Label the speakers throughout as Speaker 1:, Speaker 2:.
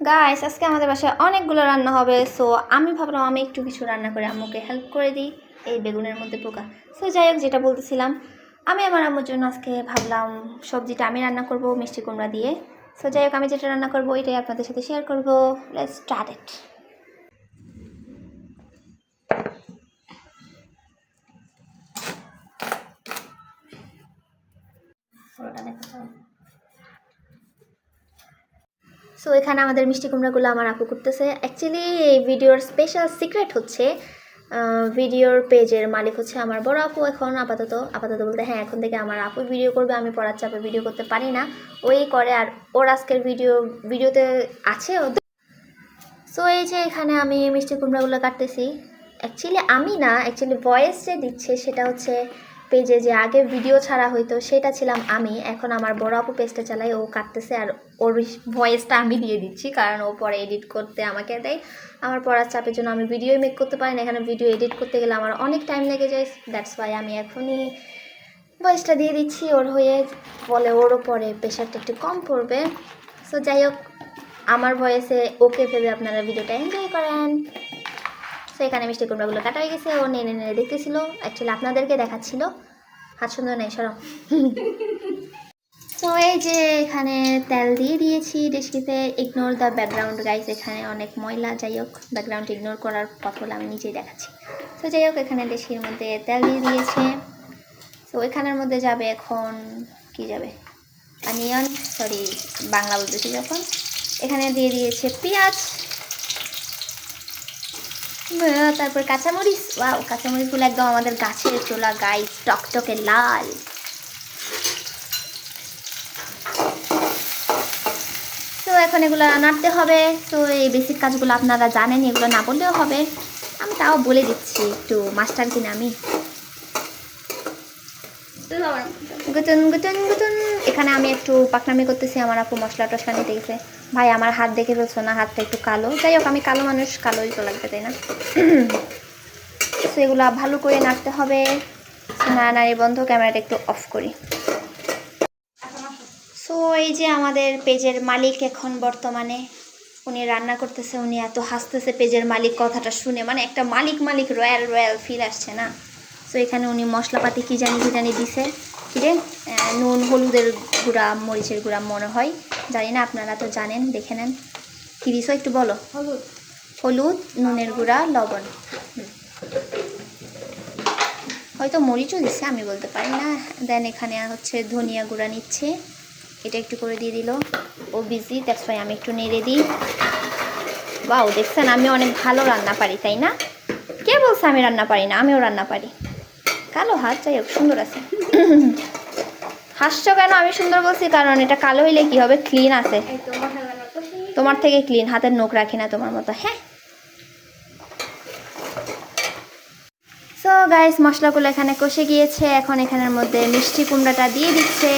Speaker 1: Guys আজকে আমাদের বাসায় অনেকগুলো রান্না হবে সো আমি ভাবলাম আমি একটু কিছু রান্না করে আম্মুকে হেল্প করে দিই এই বেগুনের মধ্যে পোকা। সো যাই হোক, যেটা বলতেছিলাম, আমি আমার আম্মুর জন্য আজকে ভাবলাম সবজিটা আমি রান্না করব মিষ্টি কুমড়া দিয়ে। সো যাই হোক, আমি যেটা রান্না করব এটাই আপনাদের সাথে শেয়ার করব। লেটস স্টার্ট ইট পুরোটা হবে সো এখানে আমাদের মিষ্টি কুমড়াগুলো আমার আপু করতেছে। অ্যাকচুয়ালি এই ভিডিওর স্পেশাল সিক্রেট হচ্ছে ভিডিওর পেজের মালিক হচ্ছে আমার বড় আপু এখন, আপাতত। আপাতত বলতে হ্যাঁ এখন থেকে আমার আপু ভিডিও করবে, আমি পড়ার চাপে ভিডিও করতে পারি না। ওই করে আর ওর আজকের ভিডিও ভিডিওতে আছে ও সো এই যে এখানে আমি মিষ্টি কুমড়াগুলো কাটতেছি। অ্যাকচুয়ালি আমি না অ্যাকচুয়ালি ভয়েস যে দিচ্ছে সেটা হচ্ছে পেজে যে আগে ভিডিও ছাড়া হইতো, সেটা ছিলাম আমি। এখন আমার বড় আপু পেজটা চালাই ও কাটতেছে আর ওর ভয়েসটা আমি দিয়ে দিচ্ছি, কারণ ও পরে এডিট করতে আমাকে দেয়। আমার পড়ার চাপের জন্য আমি ভিডিও মেক করতে পারি না, এখানে ভিডিও এডিট করতে গেলে আমার অনেক টাইম লেগে যায়। দ্যাটস ওয়াই আমি এখনই ভয়েসটা দিয়ে দিচ্ছি। ওর হয়ে বলে ওরও পরে প্রেশারটা একটু কম পড়বে। সো যাই হোক, আমার ভয়েসে ওকে ভেবে আপনারা ভিডিওটা এনজয় করেন। তো এখানে মিষ্টি কুমড়াগুলো কাটা হয়ে গেছে। ও নেড়ে নেড়ে দেখতেছিল। অ্যাকচুয়ালি আপনাদেরকে দেখাচ্ছিল। হাত সুন্দর নেই সরম তো এই যে এখানে তেল দিয়ে দিয়েছি ডেসকিতে ইগনোর দ্য ব্যাকগ্রাউন্ড গাইস এখানে অনেক ময়লা। যাই হোক ব্যাকগ্রাউন্ড ইগনোর করার কথা আমি নিজেই দেখাচ্ছি। তো যাই হোক, এখানে ডেসকির মধ্যে তেল দিয়ে দিয়েছে। তো এখানের মধ্যে যাবে এখন, কি যাবে? অনিয়ন সরি বাংলা বলতেছি যখন। এখানে দিয়ে দিয়েছে পেঁয়াজ। তারপর কাঁচামরিচ। ওয়াও কাঁচামরিচগুলো একদম আমাদের গাছের চোলা গাই টকটকে লাল। তো এখন এগুলো নাড়তে হবে। তো এই বেসিক কাজগুলো আপনারা জানেন, এগুলো না বললেও হবে। আমি তাও বলে দিচ্ছি একটু মাস্টার কিনা আমি। গুতুন গুতুন গুতুন। এখানে আমি একটু পাকনামি করতেছি, আমার আপু মশলা টসলা নিতে গেছে। ভাই, আমার হাত দেখে ফেলছো না, হাতটা একটু কালো। যাই হোক, আমি কালো মানুষ, কালোই তো লাগবে, তাই না? তো এগুলো ভালো করে নাড়তে হবে। না নাড়ি বন্ধ, ক্যামেরাটা একটু অফ করি। সো, এই যে আমাদের পেজের মালিক এখন বর্তমানে, উনি রান্না করতেছে, উনি এত হাসতেছে পেজের মালিক কথাটা শুনে। মানে একটা মালিক মালিক, রয়্যাল রয়্যাল ফিল আসছে না। তো এখানে উনি মশলাপাতি কী জানি কী জানি দিছে। কিরে নুন হলুদের গুঁড়া মরিচের গুঁড়া মনে হয়। জানি না আপনারা তো জানেন দেখে নেন। কী দিছো একটু বলো?
Speaker 2: হলুদ।
Speaker 1: হলুদ নুনের গুঁড়া লবণ। হয়তো মরিচও দিচ্ছে আমি বলতে পারি না। দেন এখানে হচ্ছে ধনিয়া গুঁড়া নিচ্ছে। এটা একটু করে দিয়ে দিল। ও বিজি দ্যাটস ওয়াই আমি একটু নেড়ে দিই। বাও দেখছেন আমি অনেক ভালো রান্না পারি তাই না? কে বলছে আমি রান্না পারি না? আমিও রান্না পারি। কালো হাত, যাই হোক, সুন্দর আছে। হাসছো কেন আমি সুন্দর বলছি? কারণ এটা কালো হইলে কি হবে? ক্লিন আছে।
Speaker 2: তো
Speaker 1: তোমার থেকে ক্লিন হাতের নখ রাখি না তোমার মতো হ্যাঁ? সো গাইস মশলাগুলো এখানে কষে গিয়েছে। এখন এখানের মধ্যে মিষ্টি কুমড়াটা দিয়ে দিচ্ছে।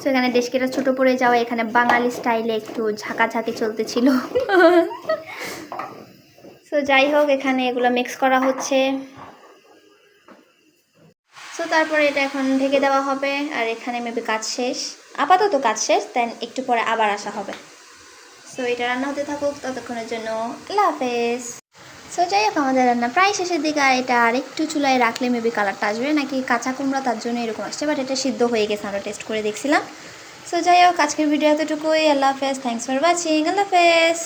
Speaker 1: সো এখানে দেশকেটা ছোট পড়ে যাওয়া এখানে বাঙালি স্টাইলে একটু ঝাঁকাঝাঁকি চলতেছিল। সো যাই হোক, এখানে এগুলো মিক্স করা হচ্ছে। তারপরে এটা এখন ঢেকে দেওয়া হবে, আর এখানে মেবি কাজ শেষ। আপাতত কাজ শেষ দেন একটু পরে আবার আসা হবে। সো এটা রান্না হতে থাকুক, ততক্ষণের জন্য আল্লাহ হাফেজ। সো যাই হোক, আমাদের রান্না প্রায় শেষের দিকে, আর এটা আর একটু চুলায় রাখলে মেবি কালারটা আসবে, নাকি কাঁচা কুমড়া তার জন্য এরকম আসছে বাট এটা সিদ্ধ হয়ে গেছে, আমরা টেস্ট করে দেখছিলাম। সো যাই হোক, আজকের ভিডিও এতটুকুই, আল্লাহ হাফেজ থ্যাংকস ফর ওয়াচিং আল্লাহ হাফেজ।